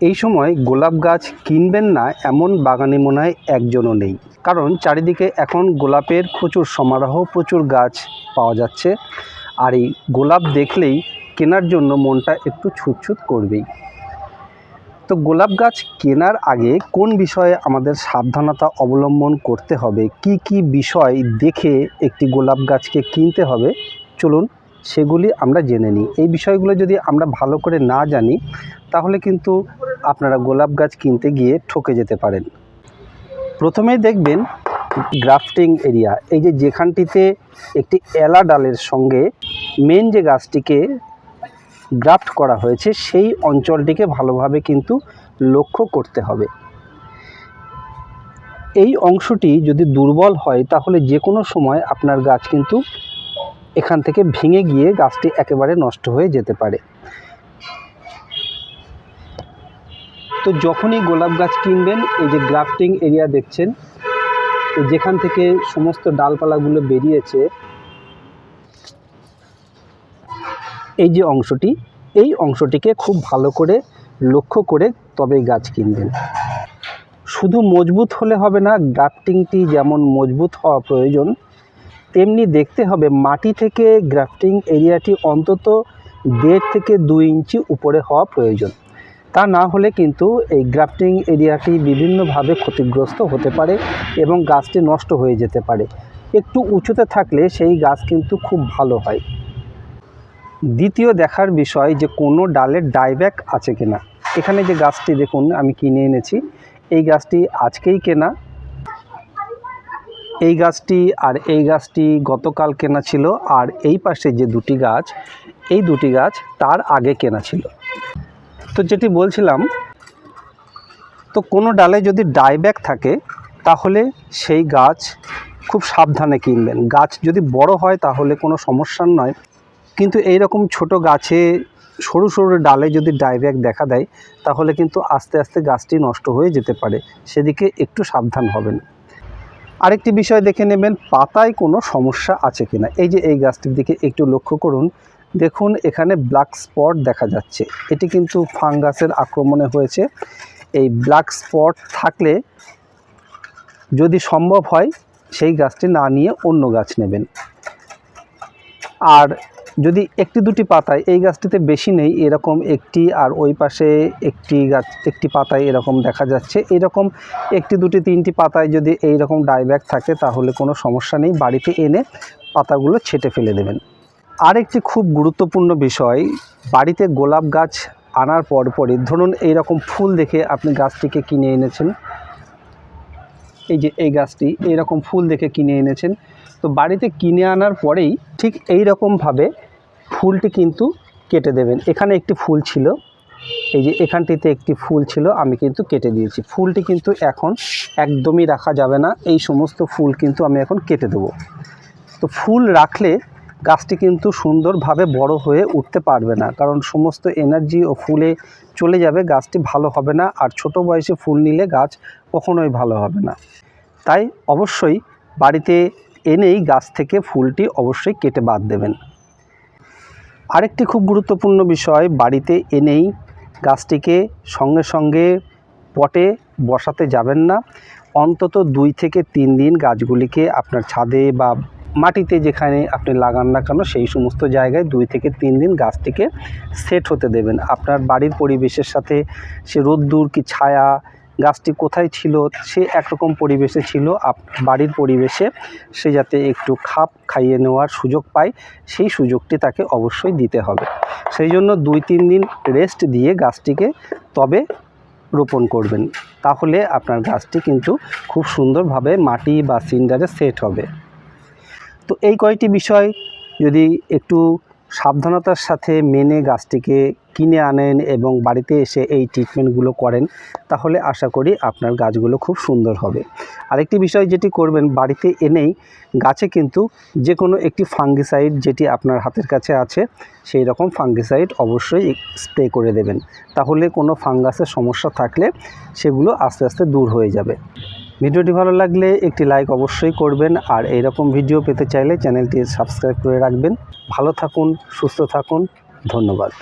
এই সময় গোলাপ গাছ কিনবেন না এমন বাগানি মনে হয় একজনও নেই। কারণ চারিদিকে এখন গোলাপের প্রচুর সমারোহ, প্রচুর গাছ পাওয়া যাচ্ছে। আর এই গোলাপ দেখলেই কেনার জন্য মনটা একটু ছুটছুট করবেই। তো গোলাপ গাছ কেনার আগে কোন বিষয়ে আমাদের সাবধানতা অবলম্বন করতে হবে? কি কি বিষয় দেখে একটি গোলাপ গাছকে কিনতে হবে? চলুন সেগুলি আমরা জেনে নিই। এই বিষয়গুলো যদি আমরা ভালো করে না জানি, তাহলে কিন্তু আপনারা গোলাপ গাছ কিনতে গিয়ে ঠকে যেতে পারেন। প্রথমেই দেখবেন গ্রাফটিং এরিয়া। এই যে যেখানটিতে একটি এলা ডালের সঙ্গে মেন যে গাছটিকে গ্রাফট করা হয়েছে, সেই অঞ্চলটিকে ভালোভাবে কিন্তু লক্ষ্য করতে হবে। এই অংশটি যদি দুর্বল হয়, তাহলে যে কোনো সময় আপনার গাছ কিন্তু এখান থেকে ভেঙে গিয়ে গাছটি একেবারে নষ্ট হয়ে যেতে পারে। তো যখনই গোলাপ গাছ কিনবেন, এই যে গ্রাফটিং এরিয়া দেখছেন যেখান থেকে সমস্ত ডালপালাগুলো বেরিয়েছে, এই যে অংশটি, এই অংশটিকে খুব ভালো করে লক্ষ্য করে তবেই গাছ কিনবেন। শুধু মজবুত হলে হবে না, গ্রাফটিংটি যেমন মজবুত হওয়া প্রয়োজন তেমনি দেখতে হবে মাটি থেকে গ্রাফটিং এরিয়াটি অন্তত দেড় থেকে দুই ইঞ্চি উপরে হওয়া প্রয়োজন। তা না হলে কিন্তু এই গ্রাফটিং এরিয়াটি বিভিন্নভাবে ক্ষতিগ্রস্ত হতে পারে এবং গাছটি নষ্ট হয়ে যেতে পারে। একটু উঁচুতে থাকলে সেই গাছ কিন্তু খুব ভালো হয়। দ্বিতীয় দেখার বিষয় যে কোনো ডালের ডাইব্যাক আছে কিনা। এখানে যে গাছটি দেখুন, আমি কিনে এনেছি। এই গাছটি আজকেই কেনা। এই গাছটি আর এই গাছটি গতকাল কেনা ছিল আর এই পাশে যে দুটি গাছ, এই দুটি গাছ তার আগে কেনা ছিল। তো যেটি বলছিলাম, তো কোনো ডালে যদি ডাইব্যাক থাকে, তাহলে সেই গাছ খুব সাবধানে কিনবেন। গাছ যদি বড় হয়, তাহলে কোনো সমস্যার নয়। কিন্তু এই রকম ছোট গাছে, সরু সরু ডালে যদি ডাইব্যাক দেখা দেয়, তাহলে কিন্তু আস্তে আস্তে গাছটি নষ্ট হয়ে যেতে পারে। সেদিকে একটু সাবধান হবেন। আরেকটি বিষয় দেখে নেবেন, পাতায় কোনো সমস্যা আছে কিনা? এই যে এই গাছটির দিকে একটু লক্ষ্য করুন। দেখুন, এখানে ব্ল্যাক স্পট দেখা যাচ্ছে। এটি কিন্তু ফাঙ্গাসের আক্রমণে হয়েছে। এই ব্ল্যাক স্পট থাকলে যদি সম্ভব হয়, সেই গাছটি না নিয়ে অন্য গাছ নেবেন। আর যদি একটি দুটি পাতায় এই গাছটিতে বেশি নেই, এরকম একটি আর ওই পাশে একটি গাছ, একটি পাতায় এরকম দেখা যাচ্ছে। এরকম একটি দুটি তিনটি পাতায় যদি এই রকম ডাইব্যাক থাকে, তাহলে কোনো সমস্যা নেই। বাড়িতে এনে পাতাগুলো ছেটে ফেলে দেবেন। আরেকটি খুব গুরুত্বপূর্ণ বিষয়, বাড়িতে গোলাপ গাছ আনার পরপরই ধরুন এইরকম ফুল দেখে আপনি গাছটিকে কিনে এনেছেন এই যে এই গাছটি এইরকম ফুল দেখে কিনে এনেছেন। তো বাড়িতে কিনে আনার পরেই ঠিক এই রকমভাবে ফুলটি কিন্তু কেটে দেবেন। এখানে একটি ফুল ছিল, এই যে এখানটিতে একটি ফুল ছিল, আমি কিন্তু কেটে দিয়েছি। ফুলটি কিন্তু এখন একদমই রাখা যাবে না, এই সমস্ত ফুল কিন্তু আমি এখন কেটে দেবো। তো ফুল রাখলে গাছটি কিন্তু সুন্দরভাবে বড় হয়ে উঠতে পারবে না। কারণ সমস্ত এনার্জি ও ফুলে চলে যাবে, গাছটি ভালো হবে না। আর ছোট বয়সে ফুল নিলে গাছ কখনোই ভালো হবে না। তাই অবশ্যই বাড়িতে এনেই গাছ থেকে ফুলটি অবশ্যই কেটে বাদ দেবেন। আরেকটি খুব গুরুত্বপূর্ণ বিষয়, বাড়িতে এনেই গাছটিকে সঙ্গে সঙ্গে পটে বসাতে যাবেন না। অন্তত দুই থেকে তিন দিন গাছগুলিকে আপনার ছাদে বা মাটিতে যেখানে আপনি লাগান না কেন, সেই সমস্ত জায়গায় দুই থেকে তিন দিন গাছটিকে সেট হতে দেবেন। আপনার বাড়ির পরিবেশের সাথে সে রোদ্দুর কি ছায়া, গাছটি কোথায় ছিল, সে একরকম পরিবেশে ছিল, আপ, বাড়ির পরিবেশে সে যাতে একটু খাপ খাইয়ে নেওয়ার সুযোগ পায়, সেই সুযোগটি তাকে অবশ্যই দিতে হবে। সেই জন্য দুই তিন দিন রেস্ট দিয়ে গাছটিকে তবে রোপণ করবেন। তাহলে আপনার গাছটি কিন্তু খুব সুন্দরভাবে মাটি বা সিন্ডারে সেট হবে। তো এই কয়টি বিষয় যদি একটু সাবধানতার সাথে মেনে গাছটিকে কিনে আনেন এবং বাড়িতে এসে এই ট্রিটমেন্টগুলো করেন, তাহলে আশা করি আপনার গাছগুলো খুব সুন্দর হবে। আরেকটি বিষয় যেটি করবেন, বাড়িতে এনেই গাছে কিন্তু যে কোনো একটি ফাঙ্গিসাইড যেটি আপনার হাতের কাছে আছে সেই রকম ফাঙ্গিসাইড অবশ্যই স্প্রে করে দেবেন। তাহলে কোনো ফাঙ্গাসের সমস্যা থাকলে সেগুলো আস্তে আস্তে দূর হয়ে যাবে। ভিডিওটি ভালো লাগলে একটি লাইক অবশ্যই করবেন, আর এইরকম ভিডিও পেতে চাইলে চ্যানেলটি সাবস্ক্রাইব করে রাখবেন। ভালো থাকুন, সুস্থ থাকুন, ধন্যবাদ।